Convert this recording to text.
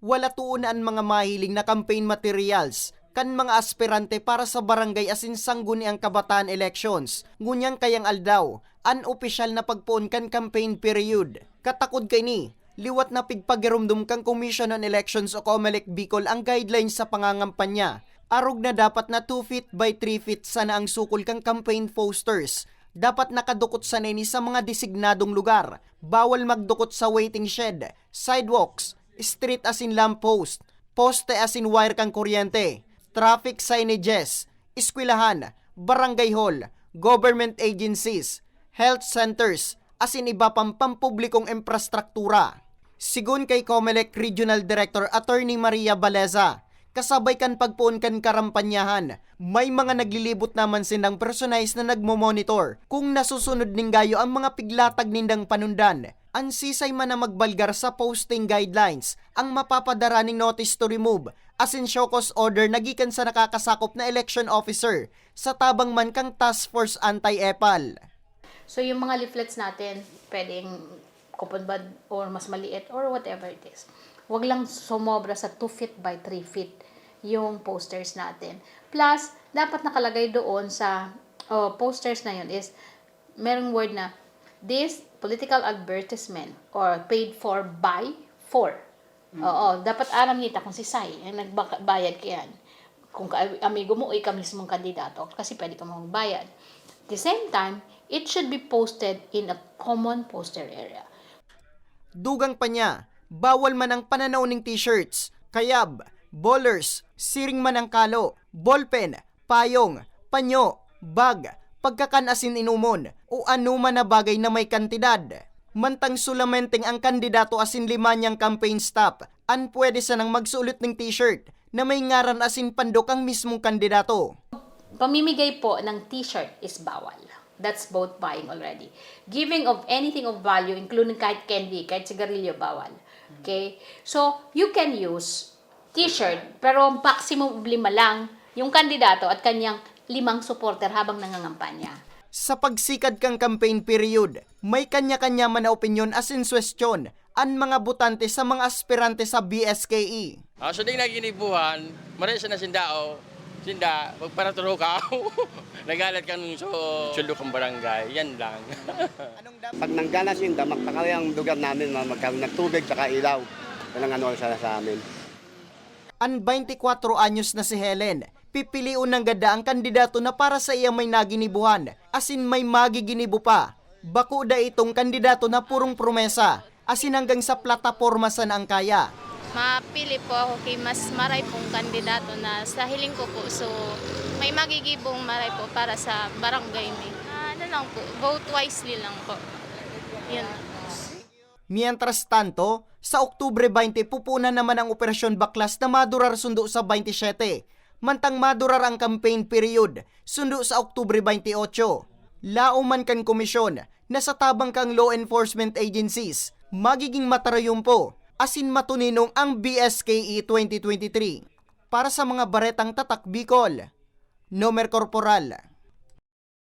wala tuunan mga mahiling na campaign materials kan mga aspirante para sa barangay asin sangguni ang kabataan elections. Ngunyang kayang aldaw, unopisyal na pagpuon kan campaign period. Katakod kay ni, liwat na pigpagirumdum kang Commission on Elections o COMELEC Bicol ang guidelines sa pangangampanya. Arog na dapat na 2 feet by 3 feet sana ang sukol kang campaign posters. Dapat nakadukot sa nini sa mga designadong lugar. Bawal magdukot sa waiting shed, sidewalks, street as in lamppost, poste as in wire kang kuryente, traffic signages, eskwelahan, barangay hall, government agencies, health centers, as in iba pang pampublikong infrastruktura. Sigun kay COMELEC Regional Director Attorney Maria Baleza, kasabay kan pagpuon kan karampanyahan, may mga naglilibot naman sinang personays na nagmo-monitor kung nasusunod ning gayo ang mga piglatag nindang panundan. Ang sisay man na magbalgar sa posting guidelines ang mapapadara ning notice to remove as in show order nagikan sa nakakasakop na election officer sa tabang man kang task force anti-epal. So, yung mga leaflets natin, pwedeng kupunbad or mas maliit or whatever it is. Huwag lang sumobra sa 2 feet by 3 feet yung posters natin. Plus, dapat nakalagay doon sa oh, posters na yun is, merong word na, this political advertisement or paid for by for. Oo, dapat aram nita kung si Sai ang nagbayad ka yan. Kung ka- amigo mo, ikaw mismong kandidato, kasi pwede ka magbayad. At the same time, it should be posted in a common poster area. Dugang pa niya, bawal man ang pananaw ng t-shirts, kayab, bowlers, siring man ang kalo, ballpen, payong, panyo, bag, pagkakanasin inumon, o anuman na bagay na may kantidad. Mantang sulamenteng ang kandidato asin lima niyang campaign staff, an pwede sanang magsulit ng t-shirt na may ngaran asin pandok ang mismong kandidato. Pamimigay po ng t-shirt is bawal. That's both buying already. Giving of anything of value, including kahit candy, kahit sigarilyo, bawal. Okay? So, you can use t-shirt, pero maximum lima lang yung kandidato at kanyang limang supporter habang nangangampanya. Sa pagsikad kang campaign period, may kanya-kanya man na opinyon as in question ang mga butante sa mga aspirante sa BSKE. Ah, so ding naginibuhan, mara sa nasindao, sinda, magparaturo ka. Nagalat ka nung so, sulo kang barangay, yan lang. Pag nangganas yung damak, takawin ang lugar namin, ma- magkaroon ng tubig saka ilaw. Yan ang ano sa, sa amin. Ang 24 anyos na si Helen, pipiliun ng gada ang kandidato na para sa iya may naginibuhan, asin may magiginibo pa. Bako da itong kandidato na purong promesa, asin hanggang sa plataporma sa ang kaya. mapili po ako kay mas maray pong kandidato na sa hiling ko po. So, may magigibong maray po para sa barangay ni. Ano lang po, vote wisely lang po. Yun. Mientras tanto, sa Oktubre 20 pupunan naman ang Operasyon Baklas na madurar sundo sa 27. Mantang madurar ang campaign period, sundo sa Oktubre 28. Lauman kan komisyon na sa tabang kang law enforcement agencies, magiging matarayumpo, asin matuninong ang BSKE 2023. Para sa mga baretang tatak Bicol, Nomer Corporal,